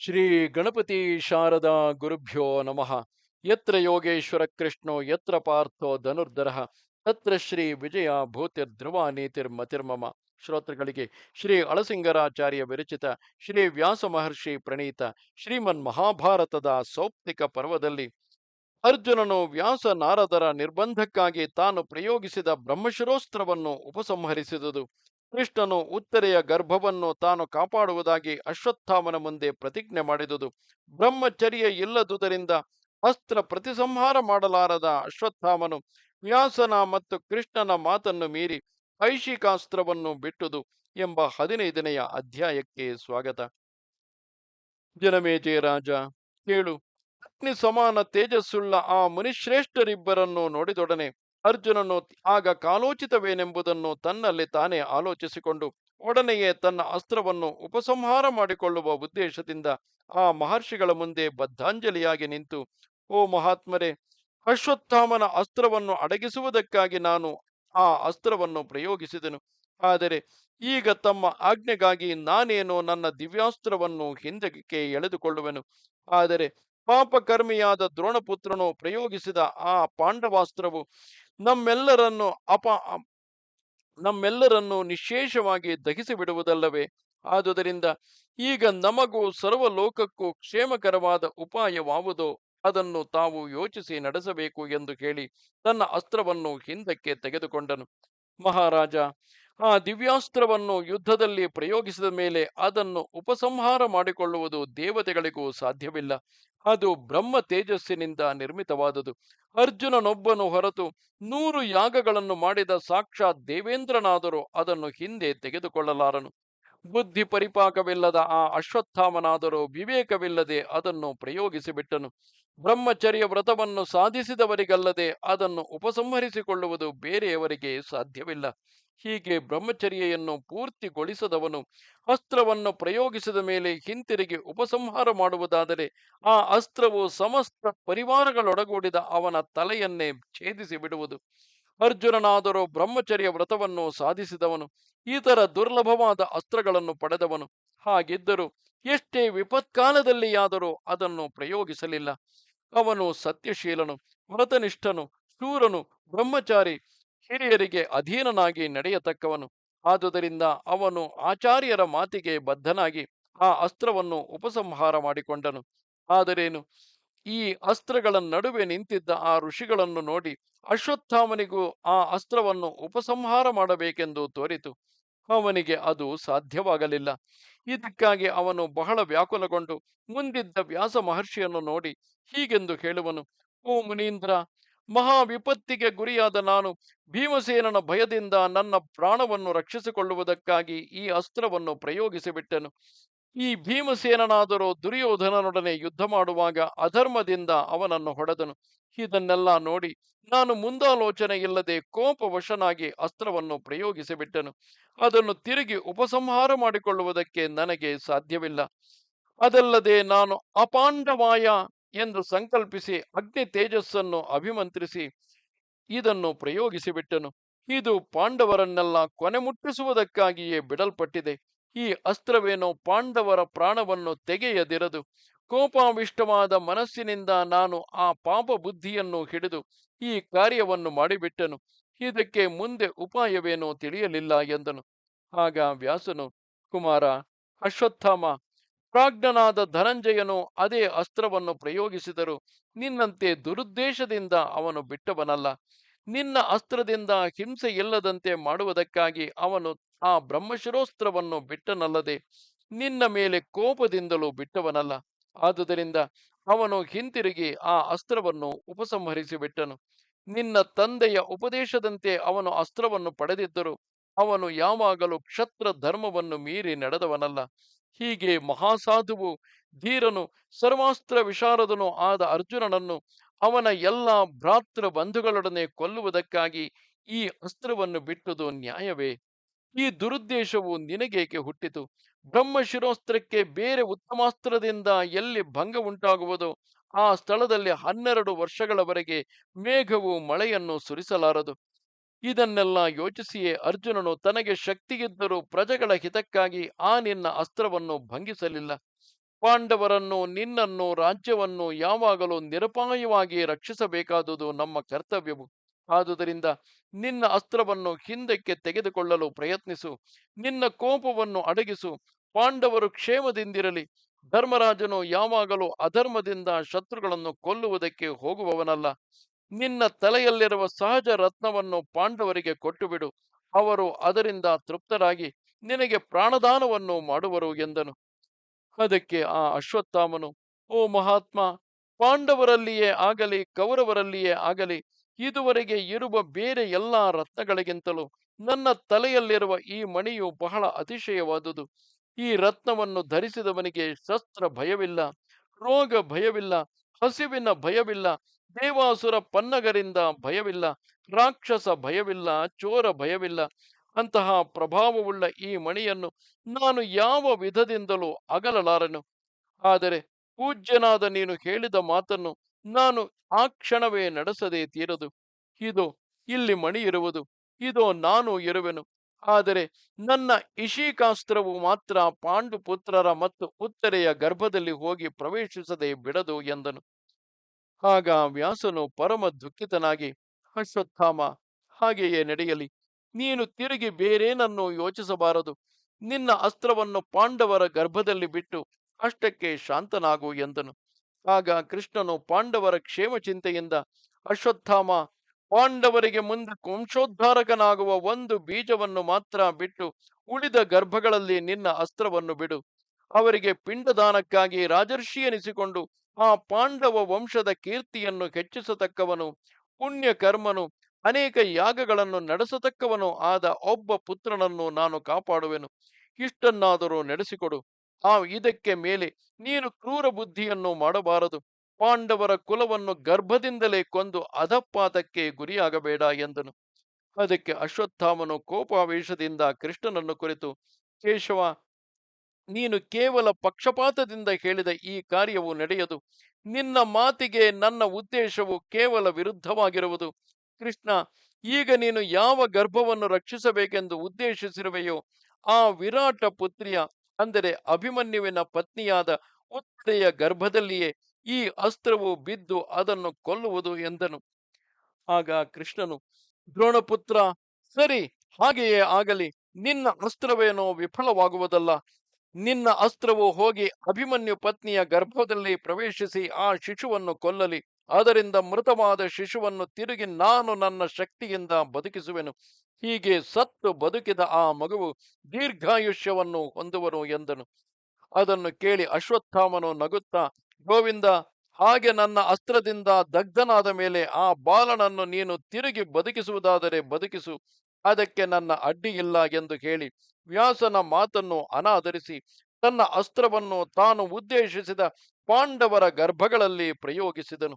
ಶ್ರೀ ಗಣಪತಿ ಶಾರದಾ ಗುರುಭ್ಯೋ ನಮಃ. ಯತ್ರ ಯೋಗೇಶ್ವರ ಕೃಷ್ಣೋ, ಯತ್ರ ಪಾರ್ಥೋ ಧನುರ್ಧರ, ತತ್ರ ಶ್ರೀ ವಿಜಯ ಭೂತಿರ್ಧ್ರುವ ನೀತಿರ್ಮತಿರ್ಮಮ ಶ್ರೋತೃಗಳಿಗೆ ಶ್ರೀ ಅಳಸಿಂಗರಾಚಾರ್ಯ ವಿರಚಿತ ಶ್ರೀ ವ್ಯಾಸ ಮಹರ್ಷಿ ಪ್ರಣೀತ ಶ್ರೀಮನ್ ಮಹಾಭಾರತದ ಸೌಪ್ತಿಕ ಪರ್ವದಲ್ಲಿ ಅರ್ಜುನನು ವ್ಯಾಸ ನಾರದರ ನಿರ್ಬಂಧಕ್ಕಾಗಿ ತಾನು ಪ್ರಯೋಗಿಸಿದ ಬ್ರಹ್ಮಶಿರೋಸ್ತ್ರವನ್ನು ಉಪಸಂಹರಿಸಿದುದು. ಕೃಷ್ಣನು ಉತ್ತರೆಯ ಗರ್ಭವನ್ನು ತಾನು ಕಾಪಾಡುವುದಾಗಿ ಅಶ್ವತ್ಥಾಮನ ಮುಂದೆ ಪ್ರತಿಜ್ಞೆ ಮಾಡಿದುದು. ಬ್ರಹ್ಮಚರ್ಯ ಇಲ್ಲದುದರಿಂದ ಅಸ್ತ್ರ ಪ್ರತಿಸಂಹಾರ ಮಾಡಲಾರದ ಅಶ್ವತ್ಥಾಮನು ವ್ಯಾಸನ ಮತ್ತು ಕೃಷ್ಣನ ಮಾತನ್ನು ಮೀರಿ ಐಶಿಕಾಸ್ತ್ರವನ್ನು ಬಿಟ್ಟುದು ಎಂಬ ಹದಿನೈದನೆಯ ಅಧ್ಯಾಯಕ್ಕೆ ಸ್ವಾಗತ. ಜನಮೇಜೆ ರಾಜ. ಕೇಳು. ಅಗ್ನಿ ಸಮಾನ ತೇಜಸ್ಸುಳ್ಳ ಆ ಮುನಿಶ್ರೇಷ್ಠರಿಬ್ಬರನ್ನು ನೋಡಿದೊಡನೆ ಅರ್ಜುನನು ಆಗ ಕಾಲೋಚಿತವೇನೆಂಬುದನ್ನು ತನ್ನಲ್ಲಿ ತಾನೇ ಆಲೋಚಿಸಿಕೊಂಡು ಒಡನೆಯೇ ತನ್ನ ಅಸ್ತ್ರವನ್ನು ಉಪಸಂಹಾರ ಮಾಡಿಕೊಳ್ಳುವ ಉದ್ದೇಶದಿಂದ ಆ ಮಹರ್ಷಿಗಳ ಮುಂದೆ ಬದ್ಧಾಂಜಲಿಯಾಗಿ ನಿಂತು, ಓ ಮಹಾತ್ಮರೇ, ಅಶ್ವತ್ಥಾಮನ ಅಸ್ತ್ರವನ್ನು ಅಡಗಿಸುವುದಕ್ಕಾಗಿ ನಾನು ಆ ಅಸ್ತ್ರವನ್ನು ಪ್ರಯೋಗಿಸಿದೆನು. ಆದರೆ ಈಗ ತಮ್ಮ ಆಜ್ಞೆಗಾಗಿ ನಾನೇನೋ ನನ್ನ ದಿವ್ಯಾಸ್ತ್ರವನ್ನು ಹಿಂದಕ್ಕೆ ಎಳೆದುಕೊಳ್ಳುವೆನು. ಆದರೆ ಪಾಪಕರ್ಮಿಯಾದ ದ್ರೋಣಪುತ್ರನು ಪ್ರಯೋಗಿಸಿದ ಆ ಪಾಂಡವಾಸ್ತ್ರವು ನಮ್ಮೆಲ್ಲರನ್ನು ಅಪ ನಮ್ಮೆಲ್ಲರನ್ನು ನಿಶೇಷವಾಗಿ ದಹಿಸಿ ಬಿಡುವುದಲ್ಲವೇ ಆದುದರಿಂದ ಈಗ ನಮಗೂ ಸರ್ವಲೋಕಕ್ಕೂ ಕ್ಷೇಮಕರವಾದ ಉಪಾಯವಾವುದೋ? ಅದನ್ನು ತಾವು ಯೋಚಿಸಿ ನಡೆಸಬೇಕು ಎಂದು ಹೇಳಿ ತನ್ನ ಅಸ್ತ್ರವನ್ನು ಹಿಂದಕ್ಕೆ ತೆಗೆದುಕೊಂಡನು. ಮಹಾರಾಜ ಆ ದಿವ್ಯಾಸ್ತ್ರವನ್ನು ಯುದ್ಧದಲ್ಲಿ ಪ್ರಯೋಗಿಸಿದ ಮೇಲೆ ಅದನ್ನು ಉಪಸಂಹಾರ ಮಾಡಿಕೊಳ್ಳುವುದು ದೇವತೆಗಳಿಗೂ ಸಾಧ್ಯವಿಲ್ಲ. ಅದು ಬ್ರಹ್ಮ ತೇಜಸ್ಸಿನಿಂದ ನಿರ್ಮಿತವಾದುದು. ಅರ್ಜುನನೊಬ್ಬನು ಹೊರತು ನೂರು ಯಾಗಗಳನ್ನು ಮಾಡಿದ ಸಾಕ್ಷಾತ್ ದೇವೇಂದ್ರನಾದರೂ ಅದನ್ನು ಹಿಂದೆ ತೆಗೆದುಕೊಳ್ಳಲಾರನು. ಬುದ್ಧಿ ಪರಿಪಾಕವಿಲ್ಲದ ಆ ಅಶ್ವತ್ಥಾಮನಾದರೂ ವಿವೇಕವಿಲ್ಲದೆ ಅದನ್ನು ಪ್ರಯೋಗಿಸಿಬಿಟ್ಟನು. ಬ್ರಹ್ಮಚರ್ಯ ವ್ರತವನ್ನು ಸಾಧಿಸಿದವರಿಗಲ್ಲದೆ ಅದನ್ನು ಉಪಸಂಹರಿಸಿಕೊಳ್ಳುವುದು ಬೇರೆಯವರಿಗೆ ಸಾಧ್ಯವಿಲ್ಲ. ಹೀಗೆ ಬ್ರಹ್ಮಚರ್ಯೆಯನ್ನು ಪೂರ್ತಿಗೊಳಿಸದವನು ಅಸ್ತ್ರವನ್ನು ಪ್ರಯೋಗಿಸಿದ ಮೇಲೆ ಹಿಂತಿರುಗಿ ಉಪಸಂಹಾರ ಮಾಡುವುದಾದರೆ ಆ ಅಸ್ತ್ರವು ಸಮಸ್ತ ಪರಿವಾರಗಳೊಡಗೂಡಿದ ಅವನ ತಲೆಯನ್ನೇ ಛೇದಿಸಿ ಬಿಡುವುದು ಅರ್ಜುನನಾದರೂ ಬ್ರಹ್ಮಚರ್ಯ ವ್ರತವನ್ನು ಸಾಧಿಸಿದವನು, ಇತರ ದುರ್ಲಭವಾದ ಅಸ್ತ್ರಗಳನ್ನು ಪಡೆದವನು ಹಾಗಿದ್ದರೂ ಎಷ್ಟೇ ವಿಪತ್ಕಾಲದಲ್ಲಿಯಾದರೂ ಅದನ್ನು ಪ್ರಯೋಗಿಸಲಿಲ್ಲ. ಅವನು ಸತ್ಯಶೀಲನು, ವ್ರತನಿಷ್ಠನು, ಶೂರನು, ಬ್ರಹ್ಮಚಾರಿ, ಹಿರಿಯರಿಗೆ ಅಧೀನನಾಗಿ ನಡೆಯತಕ್ಕವನು. ಆದುದರಿಂದ ಅವನು ಆಚಾರ್ಯರ ಮಾತಿಗೆ ಬದ್ಧನಾಗಿ ಆ ಅಸ್ತ್ರವನ್ನು ಉಪಸಂಹಾರ ಮಾಡಿಕೊಂಡನು. ಆದರೇನು? ಈ ಅಸ್ತ್ರಗಳ ನಡುವೆ ನಿಂತಿದ್ದ ಆ ಋಷಿಗಳನ್ನು ನೋಡಿ ಅಶ್ವತ್ಥಾಮನಿಗೂ ಆ ಅಸ್ತ್ರವನ್ನು ಉಪಸಂಹಾರ ಮಾಡಬೇಕೆಂದು ತೋರಿತು. ಅವನಿಗೆ ಅದು ಸಾಧ್ಯವಾಗಲಿಲ್ಲ. ಇದಕ್ಕಾಗಿ ಅವನು ಬಹಳ ವ್ಯಾಕುಲಗೊಂಡು ಮುಂದಿದ್ದ ವ್ಯಾಸ ಮಹರ್ಷಿಯನ್ನು ನೋಡಿ ಹೀಗೆಂದು ಹೇಳುವನು, ಓ ಮುನೀಂದ್ರ ಮಹಾ ವಿಪತ್ತಿಗೆ ಗುರಿಯಾದ ನಾನು ಭೀಮಸೇನನ ಭಯದಿಂದ ನನ್ನ ಪ್ರಾಣವನ್ನು ರಕ್ಷಿಸಿಕೊಳ್ಳುವುದಕ್ಕಾಗಿ ಈ ಅಸ್ತ್ರವನ್ನು ಪ್ರಯೋಗಿಸಿಬಿಟ್ಟೆನು. ಈ ಭೀಮಸೇನನಾದರೂ ದುರ್ಯೋಧನನೊಡನೆ ಯುದ್ಧ ಮಾಡುವಾಗ ಅಧರ್ಮದಿಂದ ಅವನನ್ನು ಹೊಡೆದನು. ಇದನ್ನೆಲ್ಲ ನೋಡಿ ನಾನು ಮುಂದಾಲೋಚನೆ ಇಲ್ಲದೆ ಕೋಪವಶನಾಗಿ ಅಸ್ತ್ರವನ್ನು ಪ್ರಯೋಗಿಸಿಬಿಟ್ಟನು. ಅದನ್ನು ತಿರುಗಿ ಉಪಸಂಹಾರ ಮಾಡಿಕೊಳ್ಳುವುದಕ್ಕೆ ನನಗೆ ಸಾಧ್ಯವಿಲ್ಲ. ಅದಲ್ಲದೆ ನಾನು ಅಪಾಂಡವಾಯ ಎಂದು ಸಂಕಲ್ಪಿಸಿ ಅಗ್ನಿ ತೇಜಸ್ಸನ್ನು ಅಭಿಮಂತ್ರಿಸಿ ಇದನ್ನು ಪ್ರಯೋಗಿಸಿಬಿಟ್ಟನು. ಇದು ಪಾಂಡವರನ್ನೆಲ್ಲ ಕೊನೆ ಮುಟ್ಟಿಸುವುದಕ್ಕಾಗಿಯೇ ಬಿಡಲ್ಪಟ್ಟಿದೆ. ಈ ಅಸ್ತ್ರವೇನೋ ಪಾಂಡವರ ಪ್ರಾಣವನ್ನು ತೆಗೆಯದಿರದು. ಕೋಪಾವಿಷ್ಟವಾದ ಮನಸ್ಸಿನಿಂದ ನಾನು ಆ ಪಾಪ ಬುದ್ಧಿಯನ್ನು ಹಿಡಿದು ಈ ಕಾರ್ಯವನ್ನು ಮಾಡಿಬಿಟ್ಟನು. ಇದಕ್ಕೆ ಮುಂದೆ ಉಪಾಯವೇನೋ ತಿಳಿಯಲಿಲ್ಲ ಎಂದನು. ಆಗ ವ್ಯಾಸನು, ಕುಮಾರ, ಅಶ್ವತ್ಥಾಮ, ಪ್ರಾಜ್ಞನಾದ ಧನಂಜಯನು ಅದೇ ಅಸ್ತ್ರವನ್ನು ಪ್ರಯೋಗಿಸಿದರು. ನಿನ್ನಂತೆ ದುರುದ್ದೇಶದಿಂದ ಅವನು ಬಿಟ್ಟವನಲ್ಲ. ನಿನ್ನ ಅಸ್ತ್ರದಿಂದ ಹಿಂಸೆ ಇಲ್ಲದಂತೆ ಮಾಡುವುದಕ್ಕಾಗಿ ಅವನು ಆ ಬ್ರಹ್ಮಶಿರೋಸ್ತ್ರವನ್ನು ಬಿಟ್ಟನಲ್ಲದೆ ನಿನ್ನ ಮೇಲೆ ಕೋಪದಿಂದಲೂ ಬಿಟ್ಟವನಲ್ಲ. ಆದುದರಿಂದ ಅವನು ಹಿಂತಿರುಗಿ ಆ ಅಸ್ತ್ರವನ್ನು ಉಪಸಂಹರಿಸಿ ಬಿಟ್ಟನು. ನಿನ್ನ ತಂದೆಯ ಉಪದೇಶದಂತೆ ಅವನು ಅಸ್ತ್ರವನ್ನು ಪಡೆದಿದ್ದರು ಅವನು ಯಾವಾಗಲೂ ಕ್ಷತ್ರ ಧರ್ಮವನ್ನು ಮೀರಿ ನಡೆದವನಲ್ಲ. ಹೀಗೆ ಮಹಾಸಾಧುವು ಧೀರನು, ಸರ್ವಾಸ್ತ್ರ ವಿಶಾರದನು ಆದ ಅರ್ಜುನನನ್ನು ಅವನ ಎಲ್ಲ ಭ್ರಾತೃ ಬಂಧುಗಳೊಡನೆ ಕೊಲ್ಲುವುದಕ್ಕಾಗಿ ಈ ಅಸ್ತ್ರವನ್ನು ಬಿಟ್ಟುದು ನ್ಯಾಯವೇ? ಈ ದುರುದ್ದೇಶವು ನಿನಗೇಕೆ ಹುಟ್ಟಿತು? ಬ್ರಹ್ಮಶಿರೋಸ್ತ್ರಕ್ಕೆ ಬೇರೆ ಉತ್ತಮಾಸ್ತ್ರದಿಂದ ಎಲ್ಲಿ ಭಂಗ ಉಂಟಾಗುವುದೋ? ಆ ಸ್ಥಳದಲ್ಲಿ ಹನ್ನೆರಡು ವರ್ಷಗಳವರೆಗೆ ಮೇಘವು ಮಳೆಯನ್ನು ಸುರಿಸಲಾರದು. ಇದನ್ನೆಲ್ಲ ಯೋಚಿಸಿಯೇ ಅರ್ಜುನನು ತನಗೆ ಶಕ್ತಿಯಿದ್ದರೂ ಪ್ರಜೆಗಳ ಹಿತಕ್ಕಾಗಿ ಆ ನಿನ್ನ ಅಸ್ತ್ರವನ್ನು ಭಂಗಿಸಲಿಲ್ಲ. ಪಾಂಡವರನ್ನು, ನಿನ್ನನ್ನು, ರಾಜ್ಯವನ್ನು ಯಾವಾಗಲೂ ನಿರಪಾಯವಾಗಿ ರಕ್ಷಿಸಬೇಕಾದುದು ನಮ್ಮ ಕರ್ತವ್ಯವು. ಆದುದರಿಂದ ನಿನ್ನ ಅಸ್ತ್ರವನ್ನು ಹಿಂದಕ್ಕೆ ತೆಗೆದುಕೊಳ್ಳಲು ಪ್ರಯತ್ನಿಸು. ನಿನ್ನ ಕೋಪವನ್ನು ಅಡಗಿಸು. ಪಾಂಡವರು ಕ್ಷೇಮದಿಂದಿರಲಿ. ಧರ್ಮರಾಜನು ಯಾವಾಗಲೂ ಅಧರ್ಮದಿಂದ ಶತ್ರುಗಳನ್ನು ಕೊಲ್ಲುವುದಕ್ಕೆ ಹೋಗುವವನಲ್ಲ. ನಿನ್ನ ತಲೆಯಲ್ಲಿರುವ ಸಹಜ ರತ್ನವನ್ನು ಪಾಂಡವರಿಗೆ ಕೊಟ್ಟುಬಿಡು. ಅವರು ಅದರಿಂದ ತೃಪ್ತರಾಗಿ ನಿನಗೆ ಪ್ರಾಣದಾನವನ್ನು ಮಾಡುವರು ಎಂದನು. ಅದಕ್ಕೆ ಆ ಅಶ್ವತ್ಥಾಮನು, ಓ ಮಹಾತ್ಮ ಪಾಂಡವರಲ್ಲಿಯೇ ಆಗಲಿ, ಕೌರವರಲ್ಲಿಯೇ ಆಗಲಿ, ಇದುವರೆಗೆ ಇರುವ ಬೇರೆ ಎಲ್ಲಾ ರತ್ನಗಳಿಗಿಂತಲೂ ನನ್ನ ತಲೆಯಲ್ಲಿರುವ ಈ ಮಣಿಯು ಬಹಳ ಅತಿಶಯವಾದುದು. ಈ ರತ್ನವನ್ನು ಧರಿಸಿದವನಿಗೆ ಶಸ್ತ್ರ ಭಯವಿಲ್ಲ, ರೋಗ ಭಯವಿಲ್ಲ, ಹಸಿವಿನ ಭಯವಿಲ್ಲ, ದೇವಾಸುರ ಪನ್ನಗರಿಂದ ಭಯವಿಲ್ಲ, ರಾಕ್ಷಸ ಭಯವಿಲ್ಲ, ಚೋರ ಭಯವಿಲ್ಲ, ಅಂತಹ ಪ್ರಭಾವವುಳ್ಳ ಈ ಮಣಿಯನ್ನು ನಾನು ಯಾವ ವಿಧದಿಂದಲೂ ಅಗಲಲಾರನು. ಆದರೆ ಪೂಜ್ಯನಾದ ನೀನು ಹೇಳಿದ ಮಾತನ್ನು ನಾನು ಆ ಕ್ಷಣವೇ ನಡೆಸದೆ ತೀರದು. ಇದು, ಇಲ್ಲಿ ಮಣಿ ಇರುವುದು. ಇದೋ, ನಾನು ಇರುವೆನು. ಆದರೆ ನನ್ನ ಇಶಿಕಾಸ್ತ್ರವು ಮಾತ್ರ ಪಾಂಡು ಪುತ್ರರ ಮತ್ತು ಉತ್ತರೆಯ ಗರ್ಭದಲ್ಲಿ ಹೋಗಿ ಪ್ರವೇಶಿಸದೆ ಬಿಡದು ಎಂದನು. ಆಗ ವ್ಯಾಸನು ಪರಮ ದುಃಖಿತನಾಗಿ, ಅಶ್ವತ್ಥಾಮ, ಹಾಗೆಯೇ ನಡೆಯಲಿ. ನೀನು ತಿರುಗಿ ಬೇರೇನನ್ನು ಯೋಚಿಸಬಾರದು. ನಿನ್ನ ಅಸ್ತ್ರವನ್ನು ಪಾಂಡವರ ಗರ್ಭದಲ್ಲಿ ಬಿಟ್ಟು ಅಷ್ಟಕ್ಕೆ ಶಾಂತನಾಗು ಎಂದನು. ಆಗ ಕೃಷ್ಣನು ಪಾಂಡವರ ಕ್ಷೇಮ ಚಿಂತೆಯಿಂದ ಅಶ್ವತ್ಥಾಮ ಪಾಂಡವರಿಗೆ ಮುಂದೆ ವಂಶೋದ್ಧಾರಕನಾಗುವ ಒಂದು ಬೀಜವನ್ನು ಮಾತ್ರ ಬಿಟ್ಟು ಉಳಿದ ಗರ್ಭಗಳಲ್ಲಿ ನಿನ್ನ ಅಸ್ತ್ರವನ್ನು ಬಿಡು. ಅವರಿಗೆ ಪಿಂಡದಾನಕ್ಕಾಗಿ ರಾಜರ್ಷಿ ಎನಿಸಿಕೊಂಡು ಆ ಪಾಂಡವ ವಂಶದ ಕೀರ್ತಿಯನ್ನು ಹೆಚ್ಚಿಸತಕ್ಕವನು ಪುಣ್ಯ ಕರ್ಮನು ಅನೇಕ ಯಾಗಗಳನ್ನು ನಡೆಸತಕ್ಕವನು ಆದ ಒಬ್ಬ ಪುತ್ರನನ್ನು ನಾನು ಕಾಪಾಡುವೆನು. ಇಷ್ಟನ್ನಾದರೂ ನಡೆಸಿಕೊಡು. ಆ ಇದಕ್ಕೆ ಮೇಲೆ ನೀನು ಕ್ರೂರ ಬುದ್ಧಿಯನ್ನು ಮಾಡಬಾರದು. ಪಾಂಡವರ ಕುಲವನ್ನು ಗರ್ಭದಿಂದಲೇ ಕೊಂದು ಅಧಪಾತಕ್ಕೆ ಗುರಿಯಾಗಬೇಡ ಎಂದನು. ಅದಕ್ಕೆ ಅಶ್ವತ್ಥಾಮನು ಕೋಪಾವೇಶದಿಂದ ಕೃಷ್ಣನನ್ನು ಕುರಿತು, ಕೇಶವ, ನೀನು ಕೇವಲ ಪಕ್ಷಪಾತದಿಂದ ಹೇಳಿದ ಈ ಕಾರ್ಯವು ನಡೆಯದು. ನಿನ್ನ ಮಾತಿಗೆ ನನ್ನ ಉದ್ದೇಶವು ಕೇವಲ ವಿರುದ್ಧವಾಗಿರುವುದು. ಕೃಷ್ಣ, ಈಗ ನೀನು ಯಾವ ಗರ್ಭವನ್ನು ರಕ್ಷಿಸಬೇಕೆಂದು ಉದ್ದೇಶಿಸಿರುವೆಯೋ, ಆ ವಿರಾಟ ಪುತ್ರಿಯ ಅಂದರೆ ಅಭಿಮನ್ಯುವಿನ ಪತ್ನಿಯಾದ ಉತ್ತೆಯ ಗರ್ಭದಲ್ಲಿಯೇ ಈ ಅಸ್ತ್ರವು ಬಿದ್ದು ಅದನ್ನು ಕೊಲ್ಲುವುದು ಎಂದನು. ಆಗ ಕೃಷ್ಣನು, ದ್ರೋಣಪುತ್ರ, ಸರಿ, ಹಾಗೆಯೇ ಆಗಲಿ, ನಿನ್ನ ಅಸ್ತ್ರವೇನೋ ವಿಫಲವಾಗುವುದಲ್ಲ. ನಿನ್ನ ಅಸ್ತ್ರವು ಹೋಗಿ ಅಭಿಮನ್ಯು ಪತ್ನಿಯ ಗರ್ಭದಲ್ಲಿ ಪ್ರವೇಶಿಸಿ ಆ ಶಿಶುವನ್ನು ಕೊಲ್ಲಲಿ. ಅದರಿಂದ ಮೃತವಾದ ಶಿಶುವನ್ನು ತಿರುಗಿ ನಾನು ನನ್ನ ಶಕ್ತಿಯಿಂದ ಬದುಕಿಸುವೆನು. ಹೀಗೆ ಸತ್ತು ಬದುಕಿದ ಆ ಮಗುವು ದೀರ್ಘಾಯುಷ್ಯವನ್ನು ಹೊಂದುವನು ಎಂದನು. ಅದನ್ನು ಕೇಳಿ ಅಶ್ವತ್ಥಾಮನು ನಗುತ್ತಾ, ಗೋವಿಂದ, ಹಾಗೆ ನನ್ನ ಅಸ್ತ್ರದಿಂದ ದಗ್ಧನಾದ ಮೇಲೆ ಆ ಬಾಲನನ್ನು ನೀನು ತಿರುಗಿ ಬದುಕಿಸುವುದಾದರೆ ಬದುಕಿಸು. ಅದಕ್ಕೆ ನನ್ನ ಅಡ್ಡಿ ಇಲ್ಲ ಎಂದು ಹೇಳಿ ವ್ಯಾಸನ ಮಾತನ್ನು ಅನಾದರಿಸಿ ತನ್ನ ಅಸ್ತ್ರವನ್ನು ತಾನು ಉದ್ದೇಶಿಸಿದ ಪಾಂಡವರ ಗರ್ಭಗಳಲ್ಲಿ ಪ್ರಯೋಗಿಸಿದನು.